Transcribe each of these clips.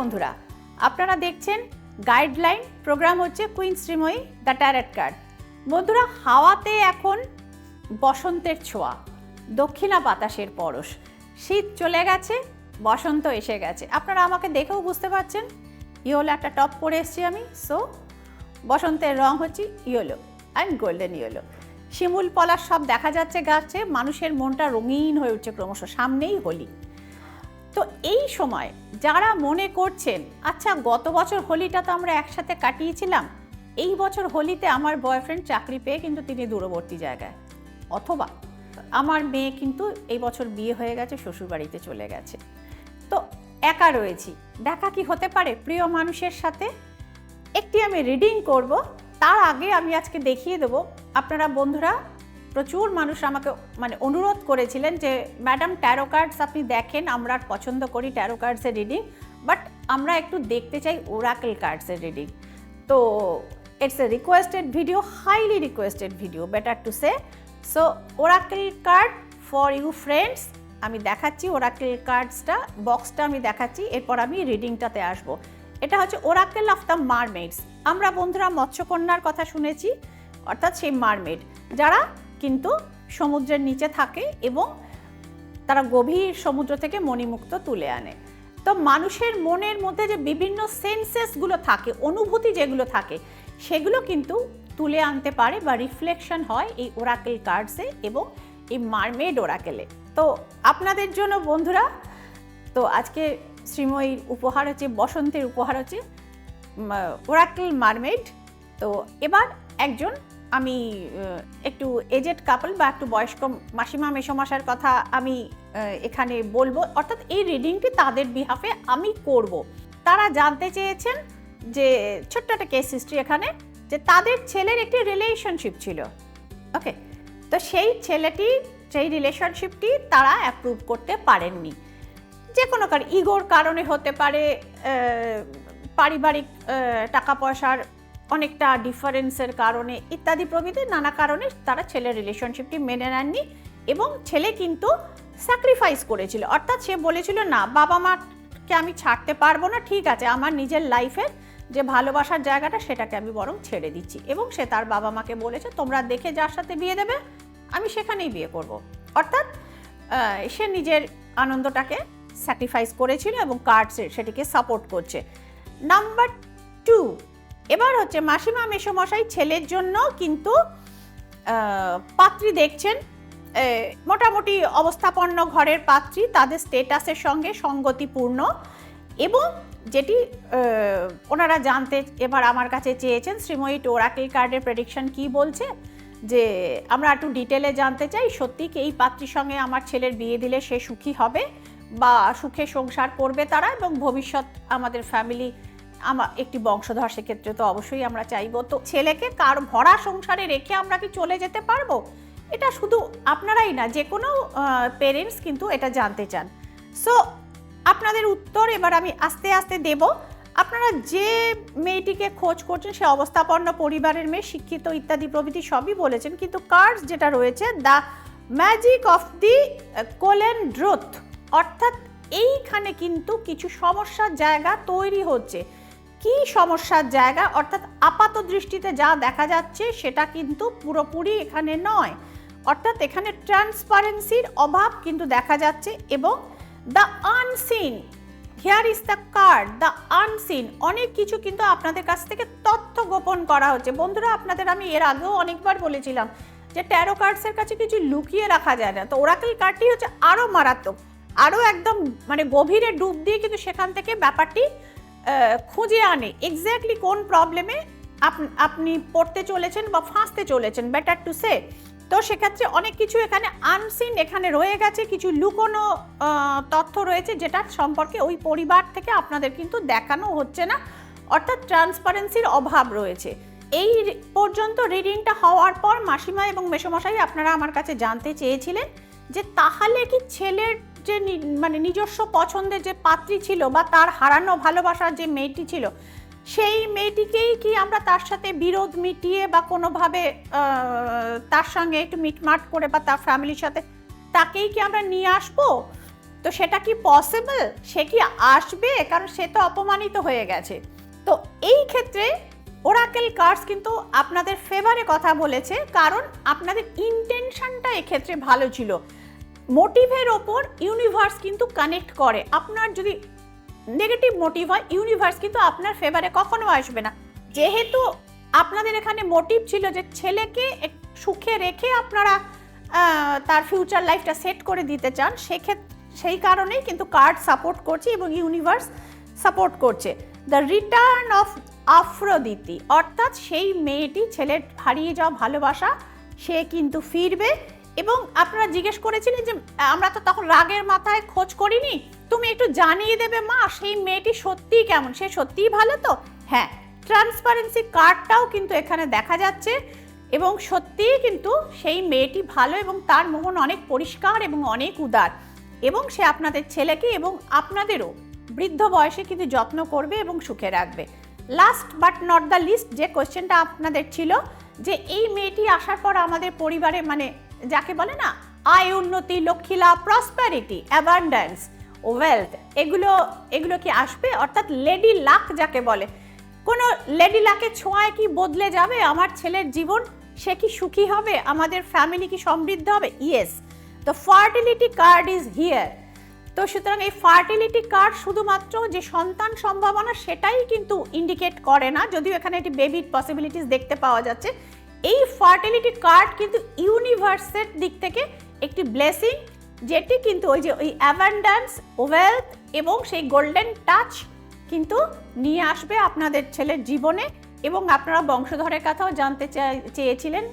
বন্ধুরা, আপনারা দেখছেন গাইডলাইন, প্রোগ্রাম হচ্ছে queen Sreemoyee, the tarot card. বন্ধুরা, হাওয়াতে এখন বসন্তের ছোঁয়া, দক্ষিণা বাতাসের পরশ। শীত চলে গেছে, বসন্ত এসে গেছে। আপনারা আমাকে দেখেও বুঝতে পারছেন, ইয়েলো একটা টপ পরে এসেছি আমি সো বসন্তের রং হচ্ছে ইয়েলো অ্যান্ড গোল্ডেন ইয়েলো শিমুল পলাশ সব দেখা যাচ্ছে গাছে, মানুষের মনটা রঙিন হয়ে উঠছে ক্রমশ, সামনেই হোলি। তো এই সময় যারা মনে করছেন আচ্ছা গত বছর হোলিটা তো আমরা একসাথে কাটিয়েছিলাম, এই বছর হোলিতে আমার বয়ফ্রেন্ড চাকরি পেয়ে কিন্তু তিনি দূরবর্তী জায়গায়। অথবা আমার মেয়ে কিন্তু এই বছর বিয়ে হয়ে গেছে, শ্বশুরবাড়িতে চলে গেছে। তো একা রয়েছি, দেখা কি হতে পারে? প্রিয় মানুষের সাথে একটি আমি রিডিং করব, তার আগে আমি আজকে দেখিয়ে দেবো। আপনারা বন্ধুরা প্রচুর মানুষ আমাকে মানে অনুরোধ করেছিলেন যে, ম্যাডাম ট্যারো কার্ডস আপনি দেখেন, আমরা পছন্দ করি ট্যারো কার্ডসের রিডিং বাট আমরা একটু দেখতে চাই ওরাকেল কার্ডসের রিডিং তো it's a requested video highly requested video better to say so oracle card for you friends আমি দেখাচ্ছি ওরাকেল কার্ডসটা বক্সটা আমি দেখাচ্ছি, এরপর আমি রিডিংটাতে আসব। এটা হচ্ছে ওরাকেল অফ দ্য মারমেডস আমরা বন্ধুরা মৎস্যকন্যার কথা শুনেছি, অর্থাৎ সেই মারমেড যারা কিন্তু সমুদ্রের নিচে থাকে এবং তারা গভীর সমুদ্র থেকে মণিমুক্ত তুলে আনে। তো মানুষের মনের মধ্যে যে বিভিন্ন সেন্সেসগুলো থাকে, অনুভূতি যেগুলো থাকে, সেগুলো কিন্তু তুলে আনতে পারে বা রিফ্লেকশন হয় এই ওরাকেল কার্ডসে এবং এই মারমেড ওরাকেলে তো আপনাদের জন্য বন্ধুরা, তো আজকে শ্রীময়ীর উপহার হচ্ছে, বসন্তের উপহার হচ্ছে ওরাকেল মারমেড তো এবার একজন আমি একটু এজেড কাপল বা একটু বয়স্ক মাসিমা মেসোমশার কথা আমি এখানে বলব। অর্থাৎ এই রিডিংটি তাদের বিহাফে আমি করব। তারা জানতে চেয়েছেন যে, ছোট্ট একটা কেস হিস্ট্রি এখানে, যে তাদের ছেলের একটি রিলেশনশিপ ছিল। ওকে তো সেই ছেলেটি, সেই রিলেশনশিপটি তারা অ্যাপ্রুভ করতে পারেননি। যে কোনো কারণ ইগোর কারণে হতে পারে পারিবারিক টাকা পয়সার অনেকটা ডিফারেন্সের কারণে ইত্যাদি প্রভৃতি, নানা কারণে তারা ছেলের রিলেশনশিপটি মেনে নেননি এবং ছেলে কিন্তু স্যাক্রিফাইস করেছিল। অর্থাৎ সে বলেছিল, না, বাবা মাকে আমি ছাড়তে পারব না, ঠিক আছে, আমার নিজের লাইফের যে ভালোবাসার জায়গাটা, সেটাকে আমি বরং ছেড়ে দিচ্ছি। এবং সে তার বাবা মাকে বলেছে, তোমরা দেখে যার সাথে বিয়ে দেবে, আমি সেখানেই বিয়ে করব। অর্থাৎ সে নিজের আনন্দটাকে স্যাক্রিফাইস করেছিল এবং কার্ডসের সেটিকে সাপোর্ট করছে। নাম্বার টু এবার হচ্ছে মাসিমা মেসোমশাই ছেলের জন্য কিন্তু পাত্রী দেখছেন। মোটামুটি অবস্থাপন্ন ঘরের পাত্রী, তাদের স্টেটাসের সঙ্গে সঙ্গতিপূর্ণ এবং যেটি ওনারা জানতে এবার আমার কাছে চেয়েছেন, শ্রীময়ী টোরাকেল কার্ডের প্রেডিকশন কি বলছে? যে আমরা একটু ডিটেলে জানতে চাই, সত্যি কি এই পাত্রীর সঙ্গে আমার ছেলের বিয়ে দিলে সে সুখী হবে বা সুখে সংসার করবে তারা এবং ভবিষ্যৎ আমাদের ফ্যামিলি আমার একটি বংশধর, সেক্ষেত্রে তো অবশ্যই আমরা চাইব। তো ছেলেকে কার ভরা সংসারে রেখে আমরা কি চলে যেতে পারব? এটা শুধু আপনারাই না, যে কোনো পেরেন্টস কিন্তু এটা জানতে চান। সো আপনাদের উত্তর এবার আমি আস্তে আস্তে দেব। আপনারা যে মেয়েটিকে খোঁজ করছেন, সে অবস্থাপন্ন পরিবারের মেয়ে, শিক্ষিত ইত্যাদি প্রভৃতি সবই বলেছেন, কিন্তু কার্ডস যেটা রয়েছে দ্য ম্যাজিক অফ দি কোলেন ড্রোথ, অর্থাৎ এইখানে কিন্তু কিছু সমস্যার জায়গা তৈরি হচ্ছে। কি সমস্যার জায়গা? অর্থাৎ আপাত দৃষ্টিতে যা দেখা যাচ্ছে সেটা কিন্তু পুরোপুরি এখানে নয়। অর্থাৎ এখানে ট্রান্সপারেন্সির অভাব কিন্তু দেখা যাচ্ছে এবং the unseen here is the card the unseen অনেক কিছু কিন্তু আপনাদের কাছ থেকে তথ্য গোপন করা হচ্ছে। বন্ধুরা, আপনাদের আমি এর আগেও অনেকবার বলেছিলাম যে ট্যারো কার্ডসের কাছে কিছু লুকিয়ে রাখা যায় না। তো ওরাকেল কার্ডটি হচ্ছে আরও মারাত্মক আরও একদম মানে গভীরে ডুব দিয়ে কিন্তু সেখান থেকে ব্যাপারটি খুঁজে আনে এক্স্যাক্টলি কোন প্রবলেমে আপনি পড়তে চলেছেন বা ফাঁসতে চলেছেন বেটার টু সে তো সেক্ষেত্রে অনেক কিছু এখানে আনসিন এখানে রয়ে গেছে, কিছু লুকোনো তথ্য রয়েছে যেটার সম্পর্কে ওই পরিবার থেকে আপনাদের কিন্তু দেখানো হচ্ছে না। অর্থাৎ ট্রান্সপারেন্সির অভাব রয়েছে। এই পর্যন্ত রিডিংটা হওয়ার পর মাসিমা এবং মেসোমশাই আপনারা আমার কাছে জানতে চেয়েছিলেন যে তাহলে কি ছেলের যে মানে নিজস্ব পছন্দের যে পাত্রী ছিল বা তার হারানো ভালোবাসার যে মেয়েটি ছিল, সেই মেয়েটিকেই কি আমরা তার সাথে বিরোধ মিটিয়ে বা কোনোভাবে তার সঙ্গে একটু মিটমাট করে বা তার ফ্যামিলির সাথে তাকেই কি আমরা নিয়ে আসব? তো সেটা কি পসিবল সে কি আসবে? কারণ সে তো অপমানিত হয়ে গেছে। তো এই ক্ষেত্রে ওরাকেল কার্ডস কিন্তু আপনাদের ফেভারে কথা বলেছে, কারণ আপনাদের ইন্টেনশনটা এক্ষেত্রে ভালো ছিল। মোটিভের ওপর ইউনিভার্স কিন্তু কানেক্ট করে। আপনার যদি নেগেটিভ মোটিভ হয় ইউনিভার্স কিন্তু আপনার ফেভারে কখনো আসবে না। যেহেতু আপনাদের এখানে মোটিভ ছিল যে ছেলেকে সুখে রেখে আপনারা তার ফিউচার লাইফটা সেট করে দিতে চান সেক্ষেত্রে সেই কারণেই কিন্তু কার্ড সাপোর্ট করছে এবং ইউনিভার্স সাপোর্ট করছে। দ্য রিটার্ন অফ আফ্রোদিতি অর্থাৎ সেই মেয়েটি ছেলের হারিয়ে যাওয়া ভালোবাসা, সে কিন্তু ফিরবে এবং আপনারা জিজ্ঞেস করেছিলেন যে আমরা তো তখন রাগের মাথায় খোঁজ করিনি। তুমি একটু জানিয়ে দেবে মা, সেই মেয়েটি সত্যিই কেমন? সে সত্যিই ভালো তো? হ্যাঁ ট্রান্সপারেন্সি কার্ডটাও কিন্তু এখানে দেখা যাচ্ছে এবং সত্যিই কিন্তু সেই মেয়েটি ভালো এবং তার মন অনেক পরিষ্কার এবং অনেক উদার এবং সে আপনাদের ছেলেকে এবং আপনাদেরও বৃদ্ধ বয়সে কিন্তু যত্ন করবে এবং সুখে রাখবে। Last but not the least যে কোয়েশ্চেনটা আপনাদের ছিল যে, এই মেয়েটি আসার পর আমাদের পরিবারে মানে যাকে বলে না, আয় উন্নতি লক্ষ্মীলা প্রসপ্যারিটি অ্যাবান্ড্যান্স ওয়েলথ এগুলো এগুলো কি আসবে? অর্থাৎ লেডি লাক যাকে বলে। কোনো লেডি লাকের ছোঁয়ায় কি বদলে যাবে আমার ছেলের জীবন? সে কি সুখী হবে? আমাদের ফ্যামিলি কি সমৃদ্ধ হবে? Yes the fertility card is here তো সুতরাং এই ফার্টিলিটি কার্ড শুধুমাত্র যে সন্তান সম্ভাবনা, সেটাই কিন্তু ইন্ডিকেট করে না, যদিও এখানে একটি বেবির পসিবিলিটিস দেখতে পাওয়া যাচ্ছে। এই ফার্টিলিটি কার্ড কিন্তু ইউনিভার্সের দিক থেকে একটি ব্লেসিং, যেটি কিন্তু ওই যে ওই অ্যাভান্ডান্স ওয়েলথ এবং সেই গোল্ডেন টাচ কিন্তু নিয়ে আসবে আপনাদের ছেলের জীবনে এবং আপনারা বংশধরের কথাও জানতে চেয়েছিলেন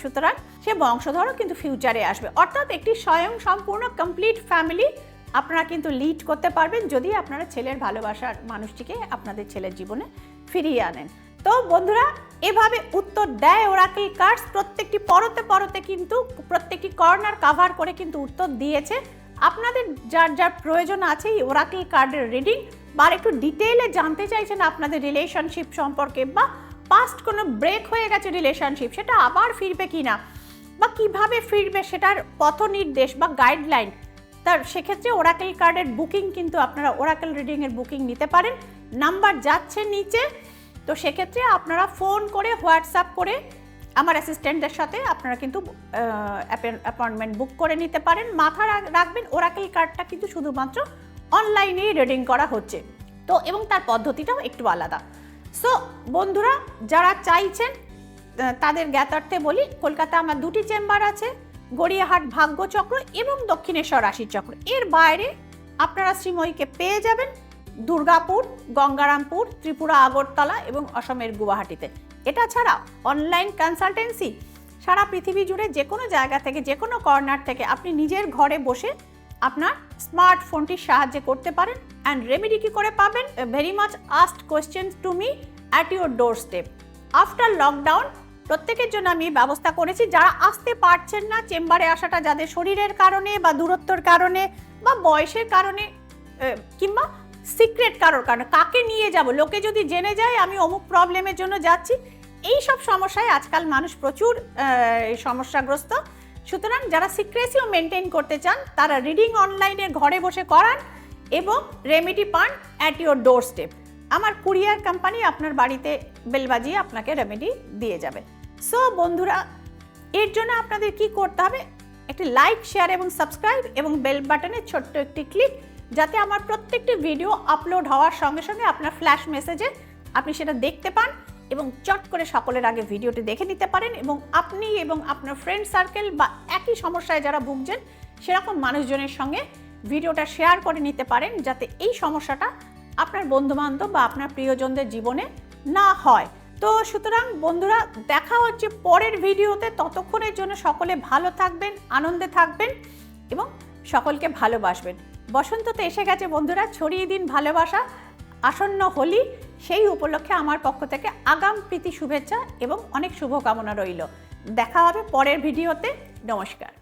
সুতরাং সে বংশধরও কিন্তু ফিউচারে আসবে। অর্থাৎ একটি স্বয়ং সম্পূর্ণ কমপ্লিট ফ্যামিলি আপনারা কিন্তু লিড করতে পারবেন যদি আপনারা ছেলের ভালোবাসার মানুষটিকে আপনাদের ছেলের জীবনে ফিরিয়ে আনেন। তো বন্ধুরা, এভাবে উত্তর দেয় ওরাকেল কার্ডস প্রত্যেকটি পরতে পরতে কিন্তু, প্রত্যেকটি কর্নার কাভার করে কিন্তু উত্তর দিয়েছে। আপনাদের যার যার প্রয়োজন আছে এই ওরাকেল কার্ডের রিডিং বা একটু ডিটেইলে জানতে চাইছেন আপনাদের রিলেশনশিপ সম্পর্কে বা পাস্ট কোনো ব্রেক হয়ে গেছে রিলেশনশিপ সেটা আবার ফিরবে কিনা বা কীভাবে ফিরবে সেটার পথ নির্দেশ বা গাইডলাইন তার সেক্ষেত্রে ওরাকেল কার্ডের বুকিং কিন্তু আপনারা ওরাকেল রিডিংয়ের বুকিং নিতে পারেন। নাম্বার যাচ্ছে নিচে তো সেক্ষেত্রে আপনারা ফোন করে হোয়াটসঅ্যাপ করে আমার অ্যাসিস্ট্যান্টদের সাথে আপনারা কিন্তু অ্যাপয়েন্টমেন্ট বুক করে নিতে পারেন। মাথা রাখবেন ওরাকেল কার্ডটা কিন্তু শুধুমাত্র অনলাইনেই রিডিং করা হচ্ছে। তো এবং তার পদ্ধতিটাও একটু আলাদা। সো বন্ধুরা, যারা চাইছেন তাদের জ্ঞাতার্থে বলি, কলকাতা আমার দুটি চেম্বার আছে, গড়িয়াহাট ভাগ্যচক্র এবং দক্ষিণেশ্বর রাশিচক্র এর বাইরে আপনারা শ্রীময়ীকে পেয়ে যাবেন। দুর্গাপুর, গঙ্গারামপুর, ত্রিপুরা, আগরতলা এবং অসমের গুয়াহাটিতে। এটা ছাড়া অনলাইন কনসালটেন্সি সারা পৃথিবী জুড়ে যে কোনো জায়গা থেকে, যে কোনো কর্নার থেকে আপনি নিজের ঘরে বসে আপনার স্মার্টফোনটির সাহায্যে করতে পারেন অ্যান্ড রেমেডি কি করে পাবেন? Very much asked question to me at your doorstep after lockdown প্রত্যেকের জন্য আমি ব্যবস্থা করেছি, যারা আসতে পারছেন না, চেম্বারে আসাটা যাদের শরীরের কারণে বা দূরত্বর কারণে বা বয়সের কারণে কিংবা সিক্রেট কারোর কারণে, কাকে নিয়ে যাব? লোকে যদি জেনে যায়, আমি অমুক প্রবলেমের জন্য যাচ্ছি। এই সব সমস্যায় আজকাল মানুষ প্রচুর সমস্যাগ্রস্ত। সুতরাং যারা সিক্রেসিও মেনটেন করতে চান, তারা রিডিং অনলাইনে ঘরে বসে করান এবং রেমেডি পান অ্যাট ইউর ডোর স্টেপ আমার কুরিয়ার কোম্পানি আপনার বাড়িতে বেল বাজিয়ে আপনাকে রেমেডি দিয়ে যাবে। সো বন্ধুরা, এর জন্য আপনাদের কি করতে হবে? একটি লাইক শেয়ার এবং সাবস্ক্রাইব এবং বেল বাটনের ছোট্ট একটি ক্লিক যাতে আমার প্রত্যেকটি ভিডিও আপলোড হওয়ার সঙ্গে সঙ্গে আপনার ফ্ল্যাশ মেসেজে আপনি সেটা দেখতে পান এবং চট করে সকলের আগে ভিডিওটি দেখে নিতে পারেন এবং আপনি এবং আপনার ফ্রেন্ড সার্কেল বা একই সমস্যায় যারা ভুগছেন, সেরকম মানুষজনের সঙ্গে ভিডিওটা শেয়ার করে নিতে পারেন যাতে এই সমস্যাটা আপনার বন্ধুবান্ধব বা আপনার প্রিয়জনদের জীবনে না হয়। তো সুতরাং বন্ধুরা, দেখা হচ্ছে পরের ভিডিওতে ততক্ষণের জন্য সকলে ভালো থাকবেন, আনন্দে থাকবেন এবং সকলকে ভালোবাসবেন। বসন্ত তো এসে গেছে বন্ধুরা, ছড়িয়ে দিন ভালোবাসা, আসন্ন হোলি, সেই উপলক্ষে আমার পক্ষ থেকে আগাম প্রীতি শুভেচ্ছা এবং অনেক শুভকামনা রইল। দেখা হবে পরের ভিডিওতে, নমস্কার।